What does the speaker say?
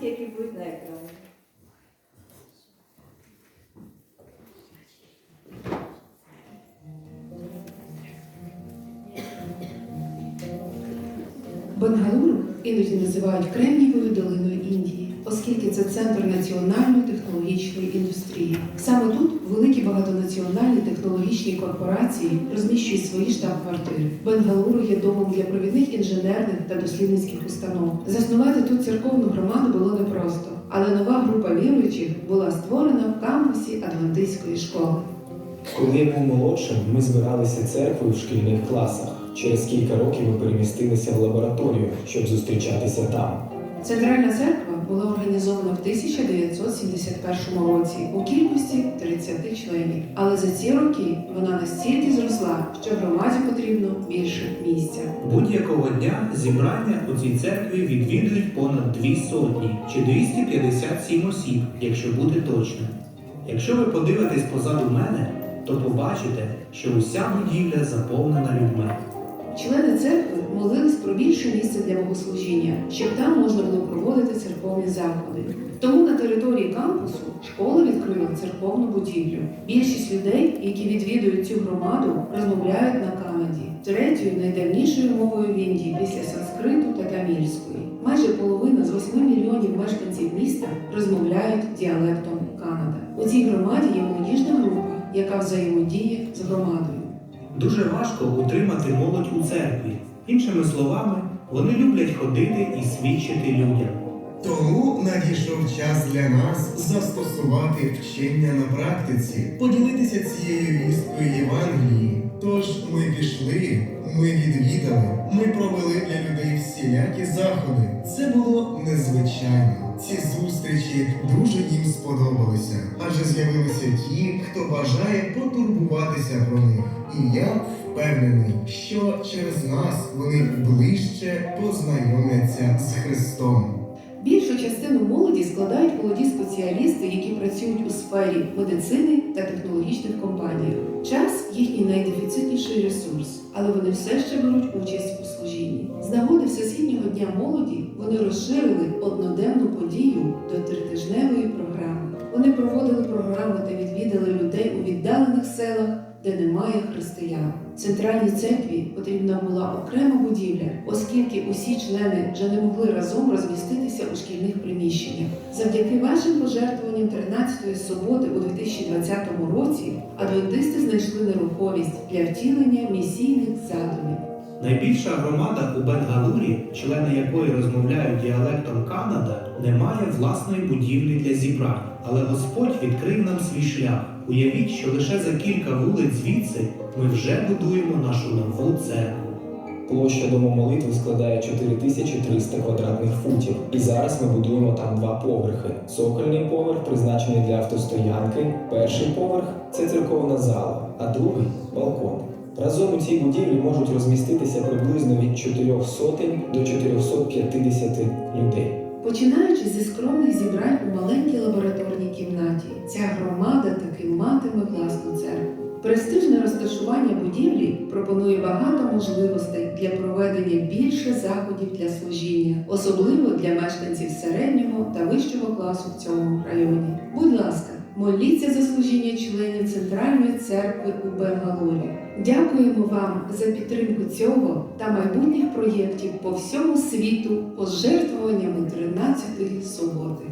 ті, які будуть на екрані. Бангалур іноді називають Кремнієвою долиною Індії, оскільки це центр національної технологічної індустрії. Саме тут великі багатонаціональні технологічні корпорації розміщують свої штаб-квартири. Бенгалуру є домом для провідних інженерних та дослідницьких установ. Заснувати тут церковну громаду було непросто, але нова група віруючих була створена в кампусі Адвентистської школи. Коли я був молодшим, ми збиралися церквою в шкільних класах. Через кілька років ми перемістилися в лабораторію, щоб зустрічатися там. Центральна церква була організована в 1971 році у кількості 30 членів. Але за ці роки вона настільки зросла, що громаді потрібно більше місця. Будь-якого дня зібрання у цій церкві відвідують понад дві сотні чи 257 осіб, якщо бути точним. Якщо ви подивитесь позаду мене, то побачите, що уся будівля заповнена людьми. Члени церкви молились про більше місця для богослужіння, щоб там можна було проводити церковні заходи. Тому на території кампусу школа відкрила церковну будівлю. Більшість людей, які відвідують цю громаду, розмовляють на канаді, третьою найдавнішою мовою в Індії після санскриту та тамільської. Майже половина з 8 мільйонів мешканців міста розмовляють діалектом Канада. У цій громаді є молодіжна група, яка взаємодіє з громадою. Дуже важко утримати молодь у церкві. Іншими словами, вони люблять ходити і свідчити людям. Тому надійшов час для нас застосувати вчення на практиці, поділитися цією вісткою Євангелії. Тож ми пішли, ми відвідали, ми провели для людей всілякі заходи. Це було незвичайно. Ці зустрічі дуже їм сподобалися, адже з'явилися ті, хто бажає потурбуватися про них. І я впевнений, що через нас вони ближче познайомляться з Христом. Більшу частину молоді складають молоді спеціалісти, які працюють у сфері медицини та технологічних компаніях. Час їхній найдефіцитніший ресурс, але вони все ще беруть участь у служінні. З нагоди Всесвітнього дня молоді вони розширили одноденну подію до тритижневої програми. Вони проводили програми та відвідали людей віддалених селах, де немає християн. Центральній церкві потрібна була окрема будівля, оскільки усі члени вже не могли разом розміститися у шкільних приміщеннях. Завдяки вашим пожертвуванням 13-ї суботи у 2020 році адвентисти знайшли нерухомість для втілення місійних задумів. Найбільша громада у Бенгалурі, члени якої розмовляють діалектом Канада, не має власної будівлі для зібрань, але Господь відкрив нам свій шлях. Уявіть, що лише за кілька вулиць звідси ми вже будуємо нашу нову церкву. Площа дому молитви складає 4300 квадратних футів, і зараз ми будуємо там два поверхи. Цокольний поверх призначений для автостоянки. Перший поверх це церковна зала, а другий балкон. Разом у цій будівлі можуть розміститися приблизно від 4 сотень до 450 людей. Починаючи зі скромних зібрань у маленькій лабораторній кімнаті, ця громада таки матиме власну церкву. Престижне розташування будівлі пропонує багато можливостей для проведення більше заходів для служіння, особливо для мешканців середнього та вищого класу в цьому районі. Моліться за служіння членів Центральної церкви у Бенгалорі. Дякуємо вам за підтримку цього та майбутніх проєктів по всьому світу пожертвуваннями 13-ї суботи.